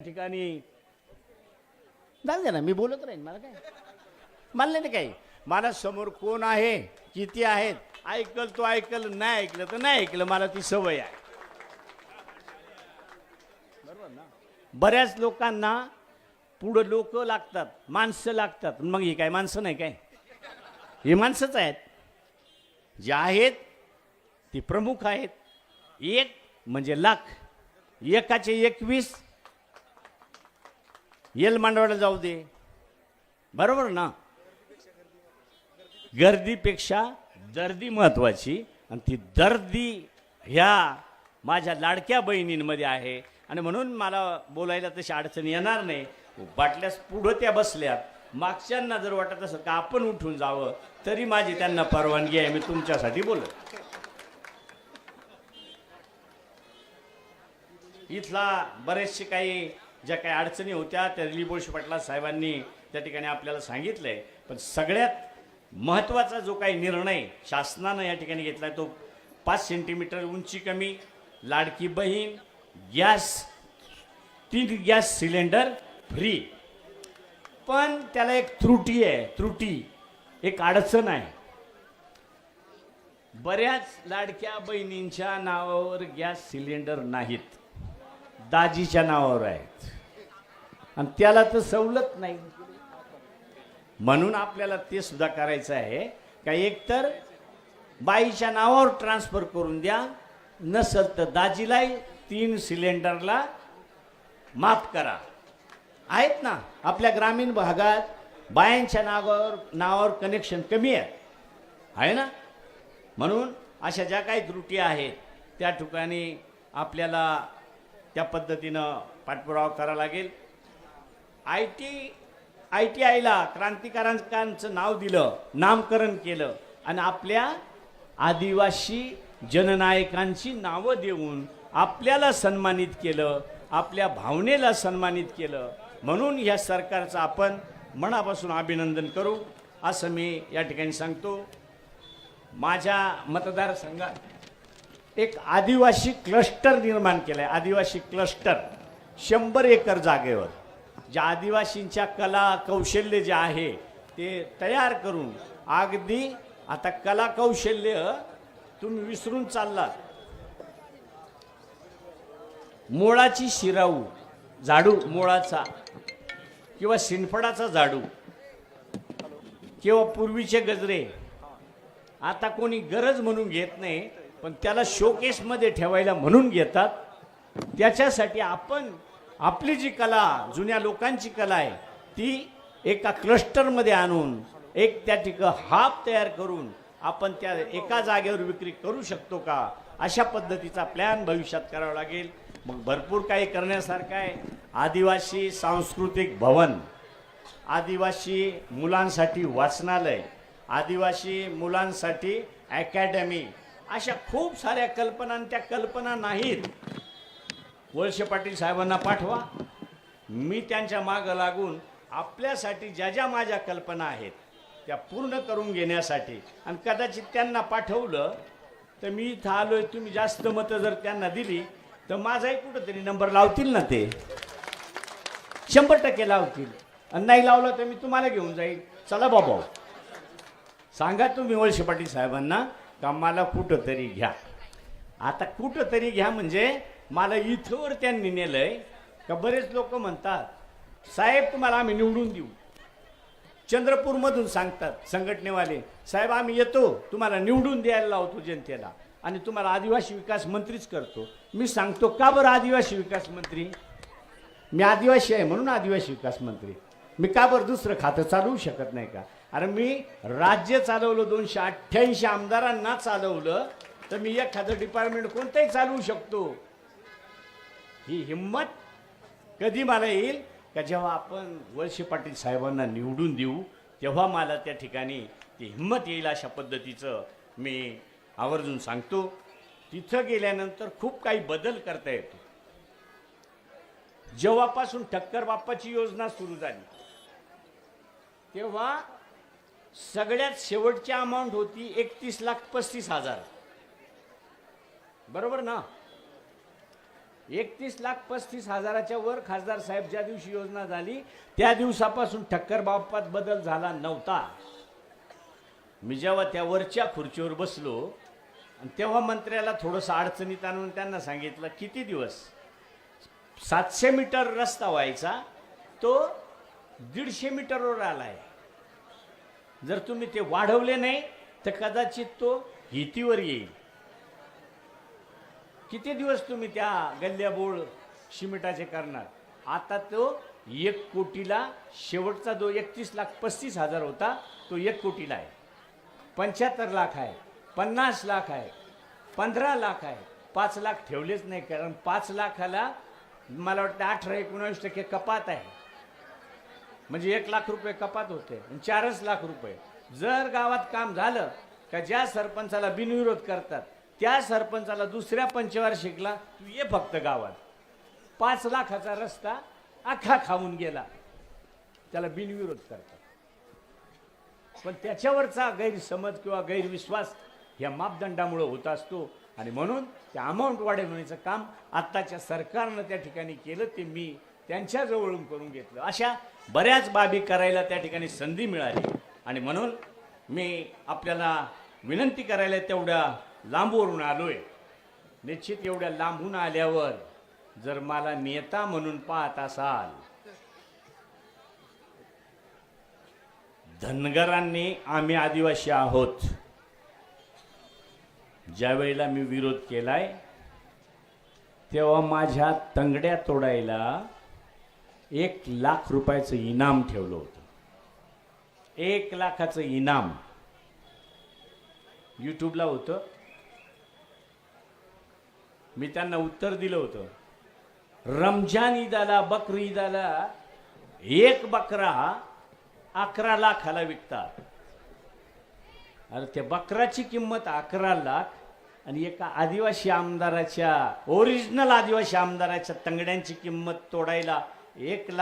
ठिकाणी. जाऊ ना मी बोलत राहीन मला काय? मला नाही काही. मला समोर कोण आहे किती आहेत ऐकल तो ऐकल नाही ऐकलं तर नाही ऐकलं मला ती सवय आहे. बरोबर ना? बऱ्याच लोकांना पुढं लोक लागतात माणसं लागतात. मग ही काय माणसं नाही काय? ही माणसंच आहेत. जे आहेत ती प्रमुख आहेत. एक म्हणजे लाख. एकाचे एकवीस येल मांडवाला जाऊ दे बरोबर ना गर्दीपेक्षा दर्दी महत्त्वाची आणि ती दर्दी ह्या माझ्या लाडक्या बहिणींमध्ये आहे आणि म्हणून मला बोलायला तशी अडचण येणार नाही बाटल्यास पुढं त्या बसल्यात मागच्यांना जर वाटत असेल का आपण उठून जावं तरी माझी त्यांना परवानगी आहे मी तुमच्यासाठी बोलत इथला बरेचसे काही ज्या काही अडचणी होत्या त्या दिलीप बोळशे पाटला साहेबांनी त्या ठिकाणी आपल्याला सांगितलंय. पण सगळ्यात महत्त्वाचा जो काही निर्णय शासनानं या ठिकाणी घेतला तो पाच सेंटीमीटर उंची कमी लाडकी बहीण गॅस तीन गॅस सिलेंडर फ्री पण त्याला एक त्रुटी आहे त्रुटी एक अडचण आहे. बऱ्याच लाडक्या बहिणींच्या नावावर गॅस सिलेंडर नाहीत. दाजीच्या नावावर आहेत. आणि त्याला तर सवलत नाही. म्हणून आपल्याला ते सुद्धा करायचं आहे. का एकतर बाईच्या नावावर ट्रान्सफर करून द्या. नसल तर दाजीलाही तीन सिलेंडरला माफ करा. आहेत ना? आपल्या ग्रामीण भागात बायांच्या नावावर नावावर कनेक्शन कमी आहे. आहे ना? म्हणून अशा ज्या काही त्रुटी आहेत त्या ठिकाणी आपल्याला त्या पद्धतीनं पाठपुरावा करावा लागेल. आय टी आय टी आयला क्रांतिकारकांचं नाव दिलं नामकरण केलं आणि आपल्या आदिवासी जननायकांची नावं देऊन आपल्याला सन्मानित केलं आपल्या भावनेला सन्मानित केलं. म्हणून ह्या सरकारचं आपण मनापासून अभिनंदन करू. असं मी या ठिकाणी सांगतो. माझ्या मतदारसंघात एक आदिवासी क्लस्टर निर्माण केलं आहे आदिवासी क्लस्टर. शंभर एकर जागेवर. ज्या आदिवासींच्या कला कौशल्य जे आहे ते तयार करून अगदी आता कला कौशल्य तुम्ही विसरून चाललात. मोळाची शिराऊ झाडू मोळाचा किंवा सिनफडाचा झाडू किंवा पूर्वीचे गजरे. आता कोणी गरज म्हणून घेत नाही पण त्याला शोकेसमध्ये ठेवायला म्हणून घेतात. त्याच्यासाठी आपण आपली जी कला जुन्या लोकांची कला आहे ती एका क्लस्टरमध्ये आणून एक त्या ठिकाण हाफ तयार करून आपण त्या एका जागेवर विक्री करू शकतो का? अशा पद्धतीचा प्लॅन भविष्यात करावा लागेल. मग भरपूर काही करण्यासारखं आहे. आदिवासी सांस्कृतिक भवन. आदिवासी मुलांसाठी वाचनालय. आदिवासी मुलांसाठी अकॅडमी अशा खूप साऱ्या कल्पना आणि त्या कल्पना नाहीत. वळसे पाटील साहेबांना पाठवा. मी त्यांच्या मागं लागून आपल्यासाठी ज्या ज्या माझ्या कल्पना आहेत त्या पूर्ण करून घेण्यासाठी आणि कदाचित त्यांना पाठवलं तर मी इथं आलोय तुम्ही जास्त मतं जर त्यांना दिली तर माझाही कुठंतरी नंबर लावतील ना ते? शंभर टक्के लावतील. आणि नाही लावलं तर मी तुम्हाला घेऊन जाईल. चला बाबा. सांगा तुम्ही वळसे पाटील साहेबांना का मला कुठं तरी घ्या. आता कुठं तरी घ्या म्हणजे मला इथवर त्यांनी नेलंय. का बरेच लोक म्हणतात साहेब तुम्हाला आम्ही निवडून देऊ. चंद्रपूरमधून सांगतात संघटनेवाले साहेब आम्ही येतो तुम्हाला निवडून द्यायला लावतो जनतेला आणि तुम्हाला आदिवासी विकास मंत्रीच करतो. मी सांगतो का बरं आदिवासी विकास मंत्री? मी आदिवासी आहे म्हणून आदिवासी विकास मंत्री. मी का बरं दुसरं खातं चालवू शकत नाही का? अरे मी राज्य चालवलं दोनशे अठ्ठ्याऐंशी आमदारांना चालवलं तर मी एखादं डिपार्टमेंट कोणतंही चालवू शकतो. ही हिंमत कधी मला येईल का जेव्हा आपण वळसे पाटील साहेबांना निवडून देऊ तेव्हा मला त्या ठिकाणी ती हिंमत येईल अशा पद्धतीचं मी आवर्जून सांगतो. तिथं गेल्यानंतर खूप काही बदल करता येतो. जेव्हापासून ठक्कर बाप्पाची योजना सुरू झाली तेव्हा सगळ्यात शेवटची अमाऊंट होती एकतीस लाख पस्तीस हजार. बरोबर ना? एकतीस लाख पस्तीस हजाराच्या वर खासदार साहेब ज्या दिवशी योजना झाली त्या दिवसापासून ठक्कर बाप्पात बदल झाला नव्हता. मी जेव्हा त्या वरच्या खुर्चीवर बसलो आणि तेव्हा मंत्र्याला थोडंसं अडचणीत आणून त्यांना सांगितलं किती दिवस? सातशे मीटर रस्ता व्हायचा तो दीडशे मीटरवर आलाय. जर तुम्ही ते वाढवले नाही तर कदाचित तो हितीवर येईल. किती दिवस तुम्ही त्या गल्ल्याबोळ शिमिटाचे करणार? आता तो एक कोटीला शेवटचा जो एकतीस लाख पस्तीस हजार होता तो एक कोटीला आहे. पंच्याहत्तर लाख आहे पन्नास लाख आहे पंधरा लाख आहे. पाच लाख ठेवलेच नाही कारण पाच लाखाला मला वाटतं अठरा एकोणावीस टक्के कपात आहे. म्हणजे एक लाख रुपये कपात होते आणि चारच लाख रुपये. जर गावात काम झालं का ज्या सरपंचाला बिनविरोध करतात त्या सरपंचाला दुसऱ्या पंचवार्षिकला तू ये फक्त गावात. पाच लाखाचा रस्ता अख्खा खाऊन गेला. त्याला बिनविरोध करतात. पण त्याच्यावरचा गैरसमज किंवा गैरविश्वास या मापदंडामुळं होत असतो. आणि म्हणून त्या अमाऊंट वाढवण्याचं काम आत्ताच्या सरकारनं त्या ठिकाणी केलं ते मी त्यांच्याजवळून करून घेतलं. अशा बऱ्याच बाबी करायला त्या ठिकाणी संधी मिळाली. आणि म्हणून मी आपल्याला विनंती करायला तेवढ्या लांबवरून आलोय. निश्चित एवढ्या लांबून आल्यावर जर मला नेता म्हणून पाहत असाल धनगरांनी आम्ही आदिवासी आहोत. ज्या वेळेला मी विरोध केलाय तेव्हा माझ्या तंगड्या तोडायला एक लाख रुपयाचं इनाम ठेवलं होतं. एक लाखाचं इनाम यूट्यूबला होतं. मी त्यांना उत्तर दिलं होतं. रमजान ईदाला बकर ईदाला एक बकरा अकरा लाखाला विकतात. अरे त्या बकराची किंमत अकरा लाख आणि एका आदिवासी आमदाराच्या ओरिजिनल आदिवासी आमदाराच्या तंगड्यांची किंमत तोडायला एक लाख